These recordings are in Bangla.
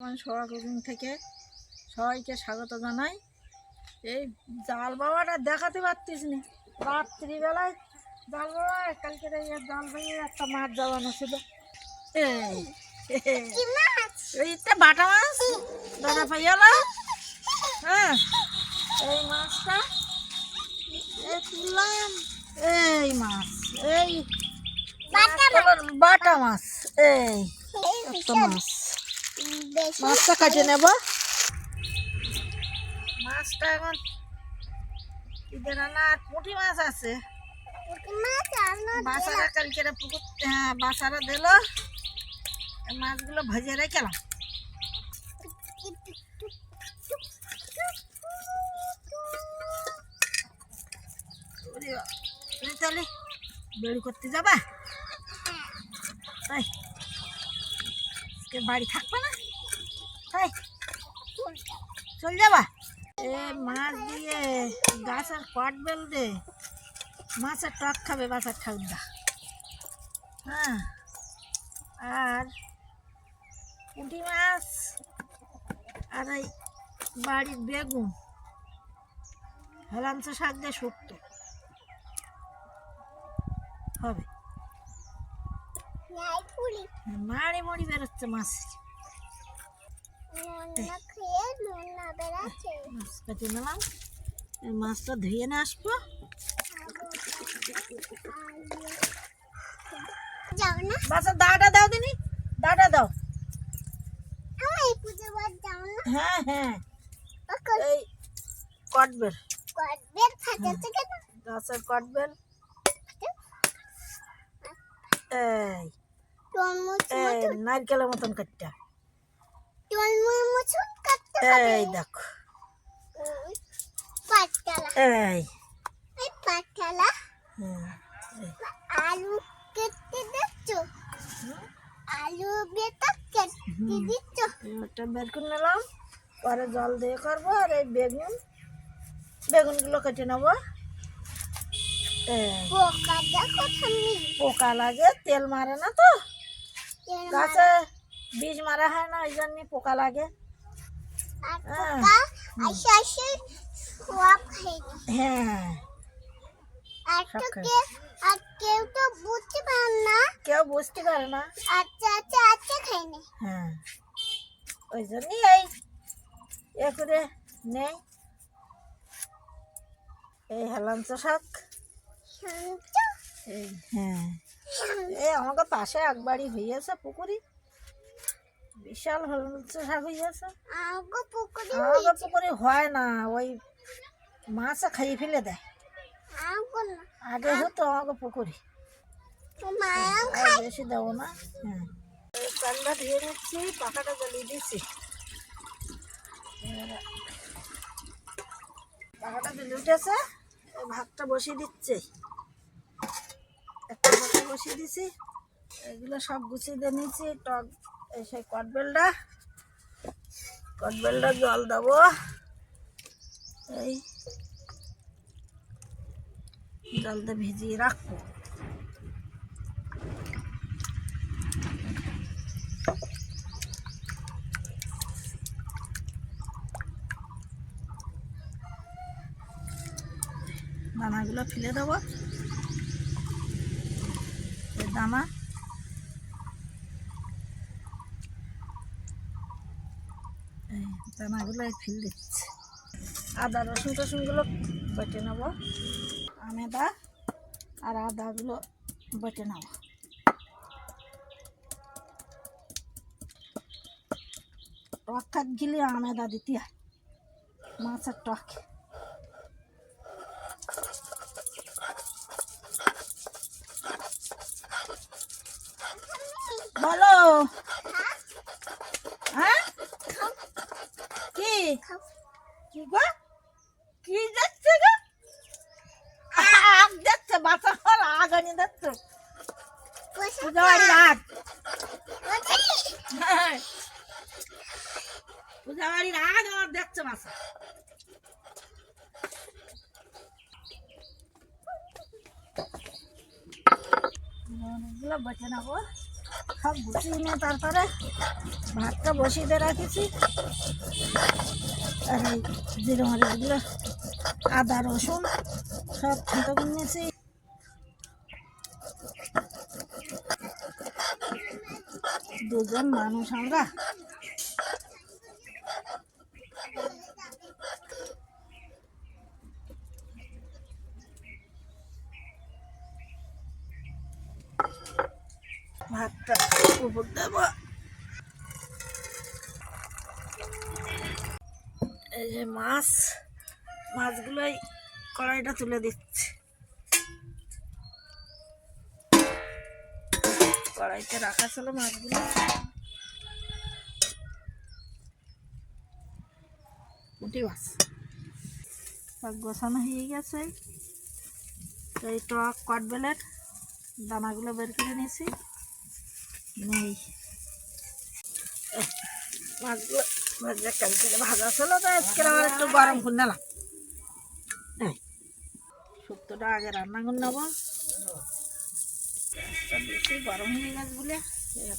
সোয়া কুকিং থেকে সবাইকে স্বাগত জানাই। এই জাল বাবাটা দেখাতে পারতিস নি? রাত্রিবেলায় জাল বাবা কালকে জাল ভেঙে একটা মাছ জ্বালানো ছিল। এই এইটা বাটা মাছ দাদা পাইয়ালা। হ্যাঁ এই মাছটা এই তুললাম। এই মাছ এই বাটা মাছ। এই একটা মাছ। মাছটা কাটে নেব মাছটা এখন ঈদের আনা আর পুঁটি মাছ আছে। বাসারা কালকে পুকুর হ্যাঁ বাসারা দিল। মাছগুলো ভেজে রেখেলাম তাহলে বেড়ি করতে যাবা? তাই আজকে বাড়ি থাকবে না? তাই চল যাবা। এ মাছ দিয়ে গাছের কট বেল দে মাছের টক খাবে বাসার ঠাকুরদা হ্যাঁ আর পুঁটি মাছ আর এই বাড়ির বেগুন। হেলাঞ্চ শাক দিয়ে শুক্তো। হবে। মাড়ি মড়ি বেরোচ্ছে মাছ। কেটে নিলাম। মাছটা ধুয়ে নিয়ে আসব। না। বাচ্চা দাটা দাও দিনি। দাটা দাও। হ্যাঁ হ্যাঁ। এই কটবেল ফাটাচ্ছে কেন? গাছের কটবেল এই এই নারকেলের মতন কাটটা। এই দেখো। এই। আলু কেটে দিচ্ছ। আলু বেটা কেটে দিচ্ছ। একটা বের করে নিলাম পরে জল দিয়ে করব আর এই বেগুন বেগুনগুলো কেটে নেব। পোকা লাগে তেল মারে না তো। গাছে বীজ মারা হয় না ওই জন্য পোকা লাগে। হ্যাঁ। হ্যাঁ। কেউ তো বুঝতে পারে না। কেউ বুঝতে পারে না। আচ্ছা আচ্ছা আচ্ছা খাই না। হ্যাঁ। ওই জন্যই এই এ করে নেই। এই হেলাঞ্চ শাক এই হ্যাঁ। এই আমাকে পাশে একবারই হইয়াছে পুকুরি বিশাল হেলাঞ্চ শাক হইয়াছে। আগো পুকুরে আমাকে পুকুরি হয় না ওই মাছে খাইয়ে ফেলে দেয়। আগো হতো আমাকে পুকুরি আর বেশি দেবো না। হ্যাঁ। চালটা ধুয়ে নিচ্ছি পাখাটা জ্বালিয়ে দিচ্ছি। পাখাটা জ্বলে উঠেছে ভাতটা বসিয়ে দিচ্ছে। একটা বসিয়ে দিছি। এগুলো সব গুছিয়ে দিয়ে নিয়েছি। টক সেই কটবেলটা কটবেলটা জল দেবো। এই জলটা ভিজিয়ে রাখব। দানাগুলো ফেলে দেবো। দানা দানাগুলো ফেল দিচ্ছে। আদা, রসুন, টসুনগুলো বেটে নেব। আমেদা আর আদাগুলো বেটে নেব। টক খাত গিলে আমেদা দিতে হয়, মাছের টক বলো হ্যাঁ কি কি গো কি যাচ্ছে গো আগ যাচ্ছে বাচ্চা হল আগ আনি যাচ্ছে পূজা বাড়ির আগ হ্যাঁ। পূজা বাড়ির আগ বাচ্চা অনেকগুলো নেব সব গুছিয়ে নিয়ে তারপরে ভাতটা বসিয়ে দিয়ে রাখেছি। আর এই জিরে মরিচগুলো, আদা, রসুন সব থেঁতো নিয়েছি। দুজন মানুষ আমরা। ভাতটা উপর দেব এই যে মাছ মাছগুলোই কড়াইটা তুলে দিচ্ছি। কড়াইতে রাখা ছিল মাছগুলো। পুঁটি মাছ। গোছানো হয়ে গেছে। এই টক কটবেলের দানাগুলো বের করে নিয়েছি। নেই। মাছগুলো ভাজা কালকে ভাজা ছিল তো আজকে একটু গরম করে নিলাম। শুক্তোটা আগে রান্না করে নেব। গরম হয়ে গেছে বলে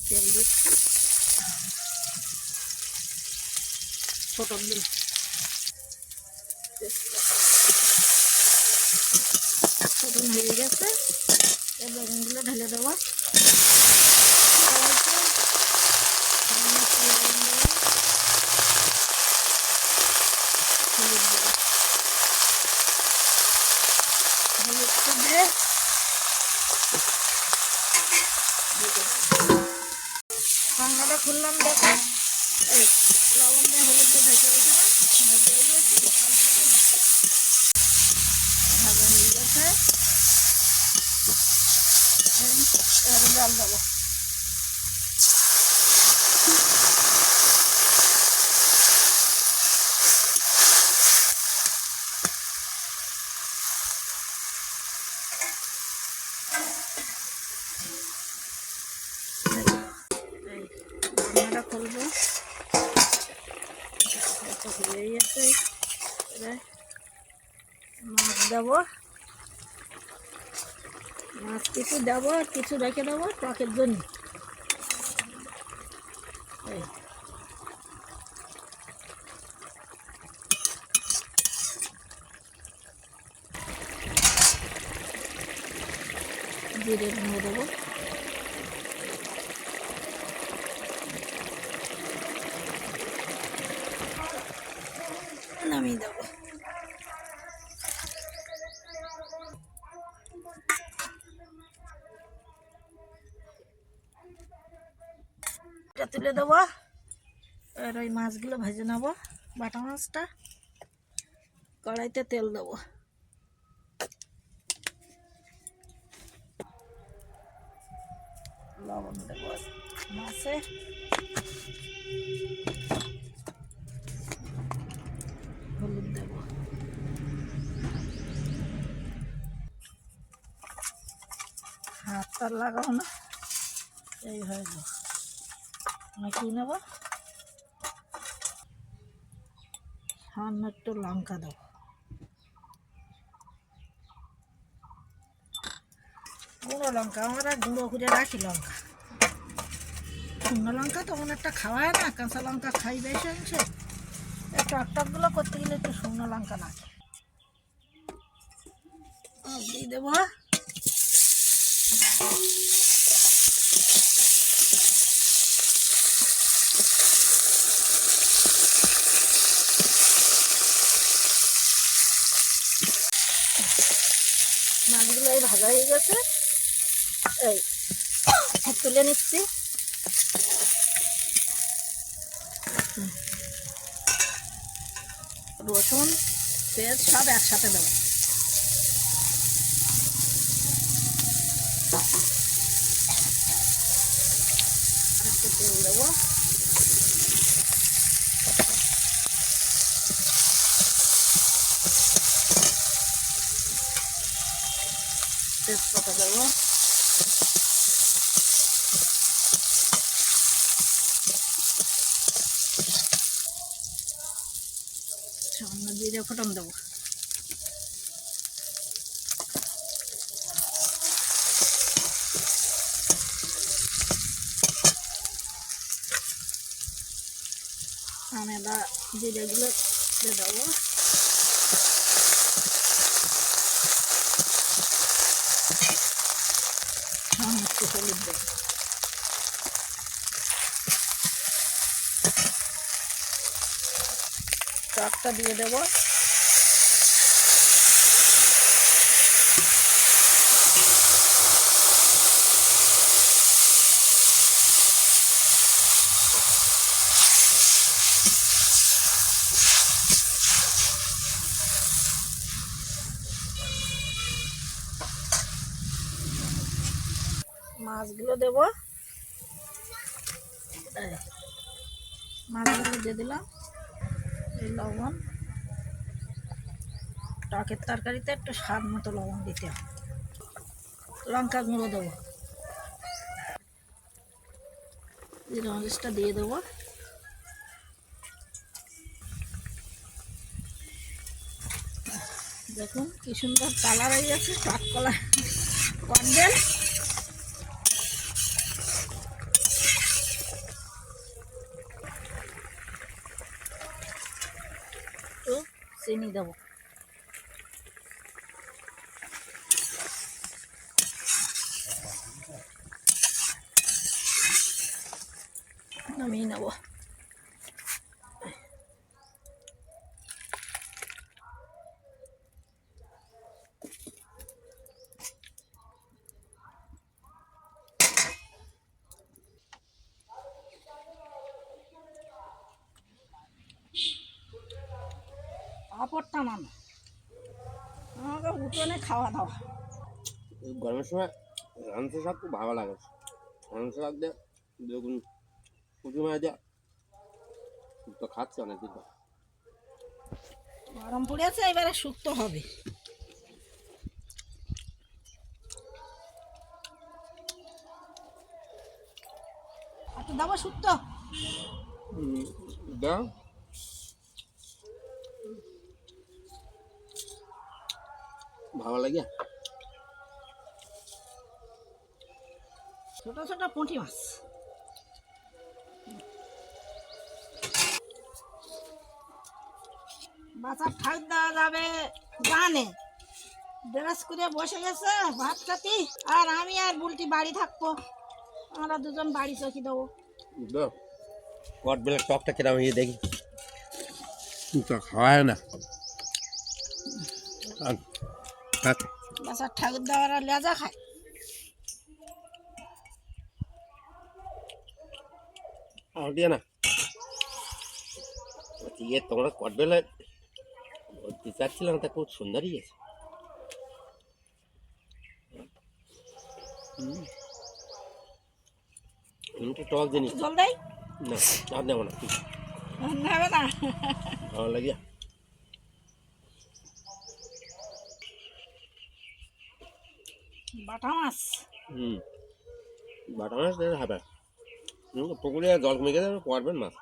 তেল দিচ্ছি। ছোট দিন। ছোট হয়ে গেছে বেগুনগুলো ঢেলে দেবো কড়াইতে। সামান্য একটু লবণ দেবো। হলুদ দেবো। হলুদটা দিয়ে ঠান্ডাটা খুললাম দেখো লবণ দিয়ে হলুদ দিয়ে ঢেকে ঢেকে ভাজা হয়ে গেছে জল দেবো এই রান্নাটা খুলবো এটা হয়ে গেছে এবারে মাছ দেবো। মাছ কিছু দেবো কিছু রেখে দেবো টকের জন্য। জিরে ভেঙে দেবো। এটা তুলে দেবো। আর ওই মাছগুলো ভেজে নেব, বাটা মাছটা। কড়াইতে তেল দেবো। লবণ দেবো মাছে। হলুদ দেবো। হাতটা লাগাবো না, এই হয়ে যাব। কি নেব? সামান্য একটু লঙ্কা দেবো। গুঁড়ো লঙ্কা, আমরা গুঁড়ো করে রাখি লঙ্কা। শুকনো লঙ্কা তখন একটা খাওয়া হয় না, কাঁচা লঙ্কা খাই বেশি অংশে। টকটকগুলো করতে গেলে একটু শুকনো লঙ্কা লাগে। দিয়ে দেবো মাছগুলো এই ভাজা হয়ে গেছে। এই তুলে নিচ্ছি। রসুন পেঁয়াজ সব একসাথে দেবো। তেজপাতা দেব। সামান্য দিয়ে ফোটন দেবো। আমেদা জিরেগুলো দিয়ে দেবো। টকটা দিয়ে দেবো। মাছগুলো দেব। মাছগুলো দিয়ে দিলাম। এই লবণ। টকের তরকারিতে একটু স্বাদ মতো লবণ দিতে হবে। লঙ্কা গুঁড়ো দেবো। মরিচটা দিয়ে দেবো। দেখুন কি সুন্দর কালার হয়ে গেছে টক কলা কন্ডেল একটু চিনি দেবো নামিয়ে নেব আমাকে উঠোনে খাওয়া দাওয়া গরমের সময় রামসা শাক খুব ভালো লাগে। রামসা শাক দিয়ে দেখুন পুঁটি মাছ দিয়ে তো খাচ্ছে অনেকদিন তো গরম পড়েছে এবারে শুক্তো হবে। দেবো শুক্তো। দাও। ভালো লাগে? ছোট ছোট পুঁটি মাছ। বাচ্চার ঠাই দেওয়া যাবে গানে ড্রেস করে বসে গেছে ভাত খাতি আর আমি আর বুলটি বাড়ি থাকব। আমরা দুজন বাড়ি চকি দেবো। কট টকটা কেরাম হয়ে দেখি। তো খাওয়া না। ঠাকুর দেওয়ারা লেজা খায়। আর দিয়ে না। ইয়ে তোমরা কট বেলে ধরতে চাচ্ছিলাম তা খুব সুন্দরই আছে। একটু টক জিনিস। জল দেয় না আর নেব না। নেবে না। ভালো লাগে। বাটা মাছ। হুম বাটা মাছ দিলে হবে। পুকুরে জল কমে গেলে পড়বেন মাছ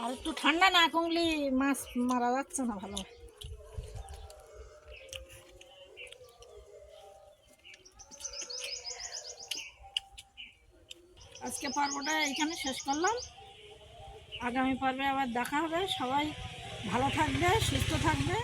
আর একটু ঠান্ডা না কমলি মাছ মারা যাচ্ছে না ভালো। আজকে পর্বটা এখানে শেষ করলাম। আগামী পর্বে আবার দেখা হবে। সবাই ভালো থাকবে সুস্থ থাকবে।